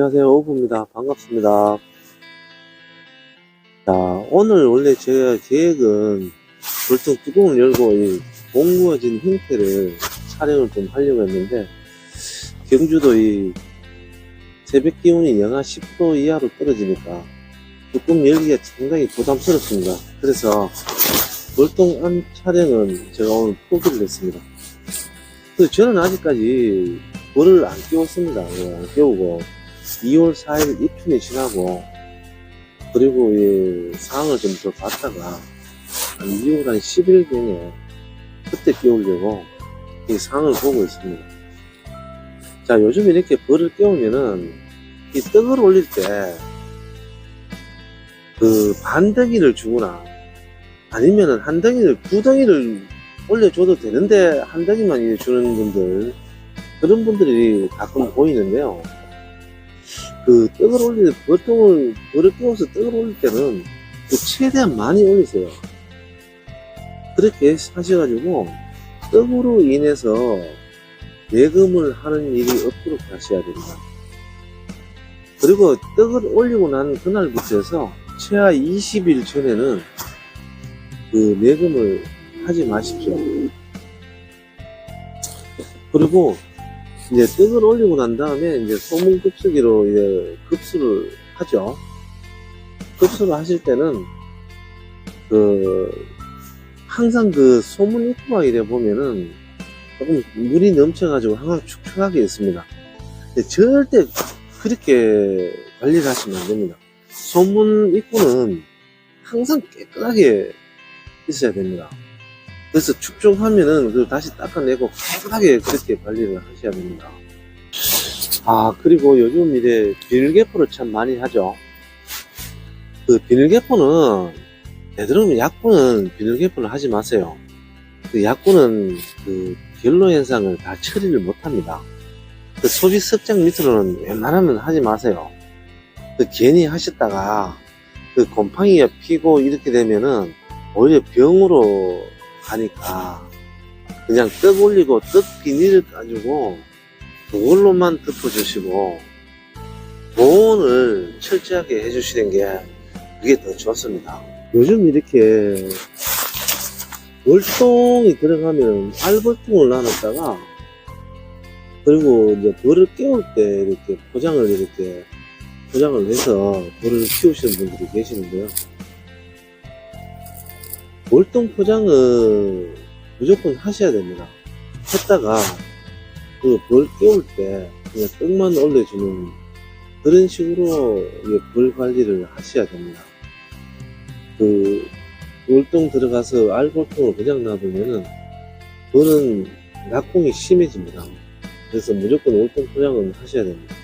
안녕하세요. 오브입니다. 반갑습니다. 자, 오늘 원래 제가 계획은 벌통 뚜껑을 열고 이 공구어진 형태를 촬영을 좀 하려고 했는데, 경주도 이 새벽 기온이 영하 10도 이하로 떨어지니까 뚜껑 열기가 상당히 부담스럽습니다. 그래서 벌통 안 촬영은 제가 오늘 포기를 했습니다. 저는 아직까지 벌을 안 끼웠습니다. 예, 안 끼우고 2월 4일 입춘이 지나고 그리고 이 상황을 좀 더 봤다가 한 2월 한 10일경에 그때 끼우려고 이 상황을 보고 있습니다. 자 요즘 이렇게 벌을 끼우면은 이 떡을 올릴 때 그 반덩이를 주거나 아니면은 한 덩이를 두 덩이를 올려줘도 되는데 한 덩이만 주는 분들 그런 분들이 가끔 보이는데요. 그 떡을 올릴 보통을 벌을 끼워서 떡을 올릴 때는 그 최대한 많이 올리세요. 그렇게 하셔가지고 떡으로 인해서 내금을 하는 일이 없도록 하셔야 됩니다. 그리고 떡을 올리고 난 그날부터 해서 최하 20일 전에는 그 내금을 하지 마십시오. 그리고 이제 떡을 올리고 난 다음에 이제 소문 급수기로 이제 급수를 하죠. 급수를 하실 때는 그 항상 그 소문 입구가 이래 보면은 조금 물이 넘쳐가지고 항상 축축하게 있습니다. 절대 그렇게 관리를 하시면 안 됩니다. 소문 입구는 항상 깨끗하게 있어야 됩니다. 그래서 축축하면은 그 다시 닦아내고 깨끗하게 그렇게 관리를 하셔야 됩니다. 아 그리고 요즘 이제 비닐개포를 참 많이 하죠. 그 비닐개포는 되도록이면 약분은 비닐개포를 하지 마세요. 그 약분은 그 결로 현상을 다 처리를 못합니다. 그 소비 습장 밑으로는 웬만하면 하지 마세요. 그 괜히 하셨다가 그 곰팡이가 피고 이렇게 되면은 오히려 병으로 가니까 그냥 떡 올리고 떡 비닐을 가지고 그걸로만 덮어주시고 보온을 철저하게 해주시는 게 그게 더 좋습니다. 요즘 이렇게 월동이 들어가면 알벌통을 나눴다가 그리고 이제 벌을 깨울 때 이렇게 포장을 이렇게 포장을 해서 벌을 키우시는 분들이 계시는데요. 월동 포장은 무조건 하셔야 됩니다. 했다가 그벌 깨울 때 그냥 떡만 올려주는 그런 식으로 벌 관리를 하셔야 됩니다. 그 월동 들어가서 알골통을 그냥 놔두면은 벌은 낙공이 심해집니다. 그래서 무조건 월동 포장은 하셔야 됩니다.